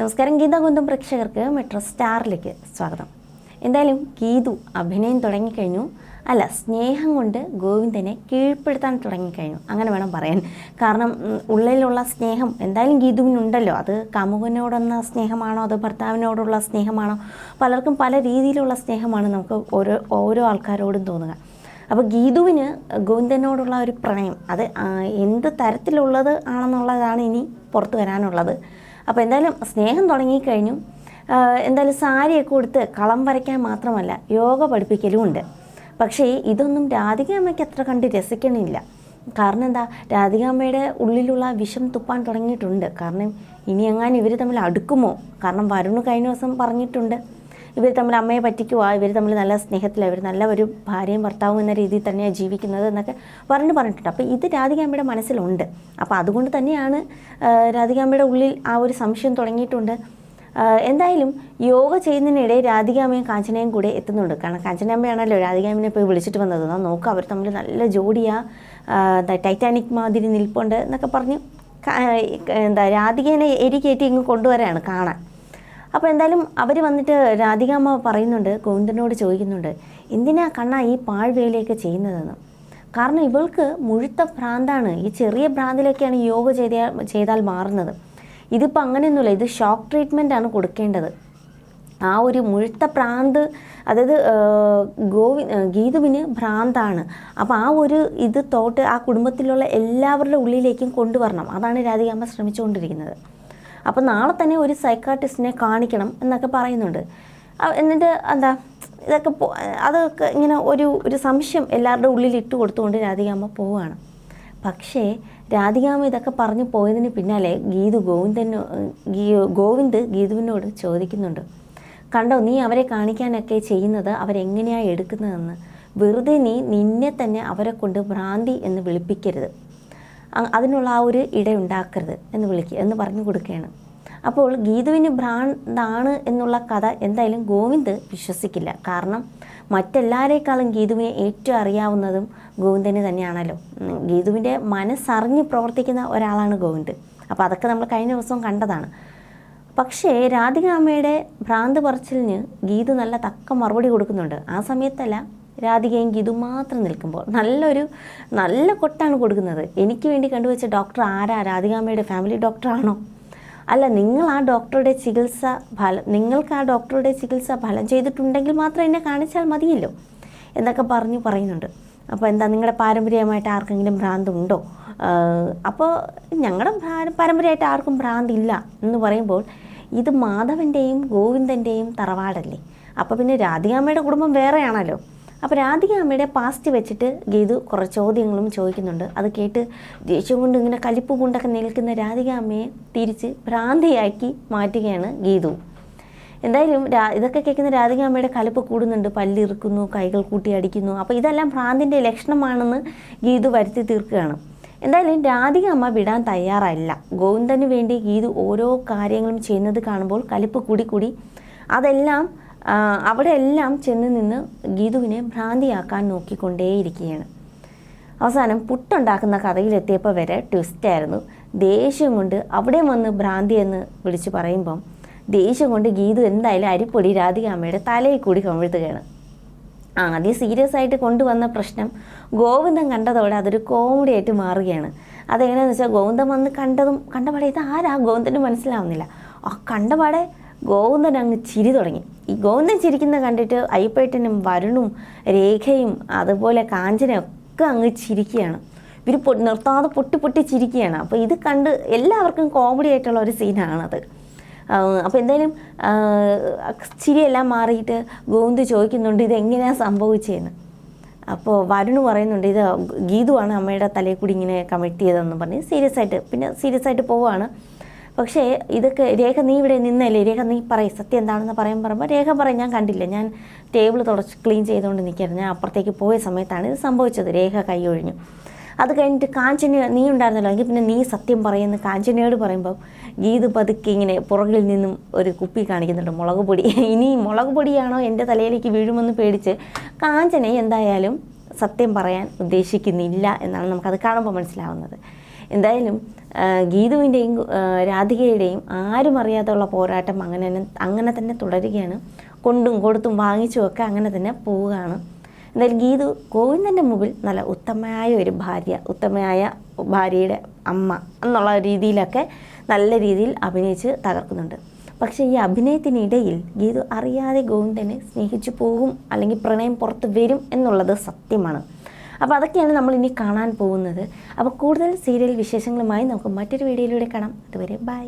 നമസ്കാരം ഗീത കുന്തം പ്രേക്ഷകർക്ക് മെട്രോ സ്റ്റാറിലേക്ക് സ്വാഗതം. എന്തായാലും ഗീതു അഭിനയം തുടങ്ങിക്കഴിഞ്ഞു. അല്ല സ്നേഹം കൊണ്ട് ഗോവിന്ദനെ കീഴ്പ്പെടുത്താൻ തുടങ്ങിക്കഴിഞ്ഞു. അങ്ങനെ വേണം പറയാൻ. കാരണം ഉള്ളിലുള്ള സ്നേഹം എന്തായാലും ഗീതുവിനുണ്ടല്ലോ. അത് കാമുകനോടുന്ന സ്നേഹമാണോ? അത് ഭർത്താവിനോടുള്ള സ്നേഹമാണോ? പലർക്കും പല രീതിയിലുള്ള സ്നേഹമാണ് നമുക്ക് ഓരോ ഓരോ ആൾക്കാരോടും തോന്നുക. അപ്പോൾ ഗീതുവിന് ഗോവിന്ദനോടുള്ള ഒരു പ്രണയം അത് എന്ത് തരത്തിലുള്ളത് ആണെന്നുള്ളതാണ് ഇനി പുറത്തു വരാനുള്ളത്. അപ്പോൾ എന്തായാലും സ്നേഹം തുടങ്ങിക്കഴിഞ്ഞു. എന്തായാലും സാരിയൊക്കെ കൊടുത്ത് കളം വരയ്ക്കാൻ മാത്രമല്ല യോഗ പഠിപ്പിക്കലും ഉണ്ട്. പക്ഷേ ഇതൊന്നും രാധികാമ്മയ്ക്ക് അത്ര കണ്ട് രസിക്കണില്ല. കാരണം എന്താ രാധികാമ്മയുടെ ഉള്ളിലുള്ള വിഷം തുപ്പാൻ തുടങ്ങിയിട്ടുണ്ട്. കാരണം ഇനി എങ്ങാനും ഇവർ തമ്മിൽ അടുക്കുമോ? കാരണം വരുണ് കഴിഞ്ഞ ദിവസം പറഞ്ഞിട്ടുണ്ട്. ഇവർ തമ്മിൽ അമ്മയെ പറ്റിക്കുവാ ഇവർ തമ്മിൽ നല്ല സ്നേഹത്തിലാണ് ഇവർ നല്ല ഒരു ഭാര്യയും ഭർത്താവും എന്ന രീതിയിൽ തന്നെയാണ് ജീവിക്കുന്നത് എന്നൊക്കെ പറഞ്ഞു പറഞ്ഞിട്ടുണ്ട്. അപ്പോൾ ഇത് രാധികാമ്മയുടെ മനസ്സിലുണ്ട്. അപ്പോൾ അതുകൊണ്ട് തന്നെയാണ് രാധികാമ്മയുടെ ഉള്ളിൽ ആ ഒരു സംശയം തുടങ്ങിയിട്ടുണ്ട്. എന്തായാലും യോഗ ചെയ്യുന്നതിനിടെ രാധികാമ്മയും കാഞ്ചനയും കൂടെ എത്തുന്നുണ്ട്. കാരണം കാഞ്ചനാമ്മയാണല്ലോ രാധികാമ്മിനെ പോയി വിളിച്ചിട്ട് വന്നത്. എന്നാൽ നോക്കുക അവർ തമ്മിൽ നല്ല ജോഡിയാ ടൈറ്റാനിക് മാതിരി നിൽപ്പുണ്ട് എന്നൊക്കെ പറഞ്ഞ് എന്താ രാധികേനെ എരികേറ്റി ഇങ്ങ് കൊണ്ടുവരാണ് കാണാൻ. അപ്പോൾ എന്തായാലും അവർ വന്നിട്ട് രാധികാമ്മ പറയുന്നുണ്ട് ഗോവിന്ദനോട് ചോദിക്കുന്നുണ്ട് എന്തിനാ കണ്ണ ഈ പാഴ്വേലയൊക്കെ ചെയ്യുന്നതെന്ന്? കാരണം ഇവൾക്ക് മുഴുത്ത ഭ്രാന്താണ്. ഈ ചെറിയ ഭ്രാന്തിലൊക്കെയാണ് യോഗ ചെയ്താൽ ചെയ്താൽ മാറുന്നത്. ഇതിപ്പോൾ അങ്ങനെയൊന്നുമില്ല ഇത് ഷോക്ക് ട്രീറ്റ്മെന്റ് ആണ് കൊടുക്കേണ്ടത്. ആ ഒരു മുഴുത്ത പ്രാന്ത് അതായത് ഗോവി ഗീതുവിന് ഭ്രാന്താണ്. അപ്പോൾ ആ ഒരു ഇത് തോട്ട് ആ കുടുംബത്തിലുള്ള എല്ലാവരുടെ ഉള്ളിലേക്കും കൊണ്ടുവരണം. അതാണ് രാധികാമ്മ ശ്രമിച്ചുകൊണ്ടിരിക്കുന്നത്. അപ്പോൾ നാളെ തന്നെ ഒരു സൈക്കാട്രിസ്റ്റിനെ കാണിക്കണം എന്നൊക്കെ പറയുന്നുണ്ട്. എന്നിട്ട് എന്താ ഇതൊക്കെ അതൊക്കെ ഇങ്ങനെ ഒരു ഒരു സംശയം എല്ലാവരുടെ ഉള്ളിൽ ഇട്ട് കൊടുത്തുകൊണ്ട് രാധികാമ്മ പോവുകയാണ് പക്ഷേ രാധികാമ്മ ഇതൊക്കെ പറഞ്ഞു പോയതിന് പിന്നാലെ ഗീതു ഗോവിന്ദനോ ഗോവിന്ദ് ഗീതുവിനോട് ചോദിക്കുന്നുണ്ട്. കണ്ടോ നീ അവരെ കാണിക്കാനൊക്കെ ചെയ്യുന്നത് അവരെങ്ങനെയാണ് എടുക്കുന്നതെന്ന്? വെറുതെ നീ നിന്നെ തന്നെ അവരെ കൊണ്ട് ഭ്രാന്തി എന്ന് വിളിപ്പിക്കരുത്. അതിനുള്ള ആ ഒരു ഇടയുണ്ടാക്കരുത് എന്ന് വിളിക്കുക എന്ന് പറഞ്ഞു കൊടുക്കുകയാണ്. അപ്പോൾ ഗീതുവിന് ഭ്രാന്താണ് എന്നുള്ള കഥ എന്തായാലും ഗോവിന്ദ് വിശ്വസിക്കില്ല. കാരണം മറ്റെല്ലാവരേക്കാളും ഗീതുവിനെ ഏറ്റവും അറിയാവുന്നതും ഗോവിന്ദന് തന്നെയാണല്ലോ. ഗീതുവിന്റെ മനസ്സറിഞ്ഞ് പ്രവർത്തിക്കുന്ന ഒരാളാണ് ഗോവിന്ദ്. അപ്പോൾ അതൊക്കെ നമ്മൾ കഴിഞ്ഞ ദിവസം കണ്ടതാണ്. പക്ഷേ രാധികാമ്മയുടെ ഭ്രാന്ത് പറച്ചിലിന് ഗീതു നല്ല തക്ക മറുപടി കൊടുക്കുന്നുണ്ട്. ആ സമയത്തല്ല രാധികയും ഗീതു മാത്രം നിൽക്കുമ്പോൾ നല്ലൊരു നല്ല കൊട്ടാണ് കൊടുക്കുന്നത്. എനിക്ക് വേണ്ടി കണ്ടുവച്ച ഡോക്ടർ ആരാ? രാധികാമ്മയുടെ ഫാമിലി ഡോക്ടറാണോ അല്ല നിങ്ങൾ ആ ഡോക്ടറുടെ ചികിത്സ ഫലം നിങ്ങൾക്ക് ആ ഡോക്ടറുടെ ചികിത്സ ഫലം ചെയ്തിട്ടുണ്ടെങ്കിൽ മാത്രം എന്നെ കാണിച്ചാൽ മതിയല്ലോ എന്നൊക്കെ പറഞ്ഞു പറയുന്നുണ്ട്. അപ്പോൾ എന്താ നിങ്ങളുടെ പാരമ്പര്യമായിട്ട് ആർക്കെങ്കിലും ഭ്രാന്തുണ്ടോ? അപ്പോൾ ഞങ്ങളുടെ പാരമ്പര്യമായിട്ട് ആർക്കും ഭ്രാന്തില്ല എന്ന് പറയുമ്പോൾ ഇത് മാധവന്റെയും ഗോവിന്ദന്റെയും തറവാടല്ലേ? അപ്പോൾ പിന്നെ രാധികാമ്മയുടെ കുടുംബം വേറെയാണല്ലോ. അപ്പോൾ രാധിക അമ്മയുടെ പാസ്റ്റ് വെച്ചിട്ട് ഗീതു കുറേ ചോദ്യങ്ങളും ചോദിക്കുന്നുണ്ട്. അത് കേട്ട് ദേഷ്യം കൊണ്ട് ഇങ്ങനെ കലിപ്പ് കൊണ്ടൊക്കെ നിൽക്കുന്ന രാധിക അമ്മയെ തിരിച്ച് ഭ്രാന്തിയാക്കി മാറ്റുകയാണ് ഗീതു. എന്തായാലും രാ ഇതൊക്കെ കേൾക്കുന്ന രാധിക അമ്മയുടെ കലിപ്പ് കൂടുന്നുണ്ട്. പല്ലിറുക്കുന്നു കൈകൾ കൂട്ടി അടിക്കുന്നു. അപ്പോൾ ഇതെല്ലാം ഭ്രാന്തിന്റെ ലക്ഷണമാണെന്ന് ഗീതു വരുത്തി തീർക്കുകയാണ്. എന്തായാലും രാധിക അമ്മ വിടാൻ തയ്യാറല്ല. ഗോവിന്ദന് വേണ്ടി ഗീതു ഓരോ കാര്യങ്ങളും ചെയ്യുന്നത് കാണുമ്പോൾ കലിപ്പ് കൂടി കൂടി അതെല്ലാം അവിടെ എല്ലാം ചെന്ന് നിന്ന് ഗീതുവിനെ ഭ്രാന്തിയാക്കാൻ നോക്കിക്കൊണ്ടേയിരിക്കുകയാണ്. അവസാനം പുട്ടുണ്ടാക്കുന്ന കഥയിലെത്തിയപ്പോൾ വരെ ട്വിസ്റ്റായിരുന്നു ദേഷ്യം കൊണ്ട് അവിടെ വന്ന് ഭ്രാന്തി എന്ന് വിളിച്ച് പറയുമ്പം ദേഷ്യം കൊണ്ട് ഗീതു എന്തായാലും അരിപ്പൊടി രാധികാമ്മയുടെ തലയിൽ കൂടി കമിഴ്ത്തുകയാണ് ആദ്യം സീരിയസ് ആയിട്ട് കൊണ്ടുവന്ന പ്രശ്നം ഗോവിന്ദൻ കണ്ടതോടെ അതൊരു കോമഡി ആയിട്ട് മാറുകയാണ്. അതെങ്ങനെയാണെന്ന് വെച്ചാൽ ഗോവിന്ദൻ വന്ന് കണ്ടതും കണ്ടപാടെ ഇത് ആരാ ഗോവിന്ദന് മനസ്സിലാവുന്നില്ല. ആ കണ്ടപാടെ ഗോവിന്ദൻ അങ്ങ് ചിരി തുടങ്ങി. ഈ ഗോവിന്ദൻ ചിരിക്കുന്ന കണ്ടിട്ട് അയ്യപ്പേട്ടനും വരുണും രേഖയും അതുപോലെ കാഞ്ചനയും ഒക്കെ അങ്ങ് ചിരിക്കുകയാണ്. ഇവർ നിർത്താതെ പൊട്ടി പൊട്ടി ചിരിക്കുകയാണ്. അപ്പോൾ ഇത് കണ്ട് എല്ലാവർക്കും കോമഡി ആയിട്ടുള്ള ഒരു സീനാണത് അപ്പോൾ എന്തായാലും ചിരിയെല്ലാം മാറിയിട്ട് ഗോവിന്ദ് ചോദിക്കുന്നുണ്ട് ഇത് എങ്ങനെയാണ് സംഭവിച്ചതെന്ന് അപ്പോൾ വരുണ് പറയുന്നുണ്ട് ഇത് ഗീതുവാണ് അമ്മയുടെ തലയിൽ കൂടി ഇങ്ങനെ കമ്മിറ്റ് ചെയ്തതെന്ന് പറഞ്ഞ് സീരിയസ് ആയിട്ട് പിന്നെ സീരിയസ് ആയിട്ട് പോവുകയാണ്. പക്ഷേ ഇതൊക്കെ രേഖ നീ ഇവിടെ നിന്നല്ലേ? രേഖ നീ പറയും. സത്യം എന്താണെന്ന് പറയാൻ പറയുമ്പോൾ രേഖ പറയും. ഞാൻ കണ്ടില്ല. ഞാൻ ടേബിൾ തുടച്ച് ക്ലീൻ ചെയ്തുകൊണ്ട് നിൽക്കായിരുന്നു ഞാൻ അപ്പുറത്തേക്ക് പോയ സമയത്താണ് ഇത് സംഭവിച്ചത്. രേഖ കൈ ഒഴിഞ്ഞു. അത് കഴിഞ്ഞിട്ട് കാഞ്ചന നീ ഉണ്ടായിരുന്നല്ലോ. എങ്കിൽ പിന്നെ നീ സത്യം പറയുന്ന കാഞ്ചനയോട് പറയുമ്പോൾ ഗീത് പതുക്കെ ഇങ്ങനെ പുറകിൽ നിന്നും ഒരു കുപ്പി കാണിക്കുന്നുണ്ട്. മുളക് പൊടി. ഇനി മുളക് പൊടിയാണോ എന്റെ തലയിലേക്ക് വീഴുമെന്ന് പേടിച്ച് കാഞ്ചന എന്തായാലും സത്യം പറയാൻ ഉദ്ദേശിക്കുന്നില്ല എന്നാണ് നമുക്കത് കാണുമ്പോൾ മനസ്സിലാവുന്നത്. എന്തായാലും ഗീതുവിന്റെയും രാധികയുടെയും ആരും അറിയാത്തുള്ള പോരാട്ടം അങ്ങനെ തന്നെ അങ്ങനെ തന്നെ തുടരുകയാണ്. കൊണ്ടും കൊടുത്തും വാങ്ങിച്ചും ഒക്കെ അങ്ങനെ തന്നെ പോവുകയാണ്. എന്തായാലും ഗീതു ഗോവിന്ദന്റെ മുമ്പിൽ നല്ല ഉത്തമയായ ഒരു ഭാര്യ ഉത്തമയായ ഭാര്യയുടെ അമ്മ എന്നുള്ള രീതിയിലൊക്കെ നല്ല രീതിയിൽ അഭിനയിച്ച് തകർക്കുന്നുണ്ട്. പക്ഷേ ഈ അഭിനയത്തിനിടയിൽ ഗീതു അറിയാതെ ഗോവിന്ദനെ സ്നേഹിച്ചു പോകും അല്ലെങ്കിൽ പ്രണയം പുറത്ത് വരും എന്നുള്ളത് സത്യമാണ്. അപ്പോൾ അതൊക്കെയാണ് നമ്മൾ ഇനി കാണാൻ പോകുന്നത്. അപ്പോൾ കൂടുതൽ സീരിയൽ വിശേഷങ്ങളുമായി നമുക്ക് മറ്റൊരു വീഡിയോയിലൂടെ കാണാം. അതുവരെ ബൈ.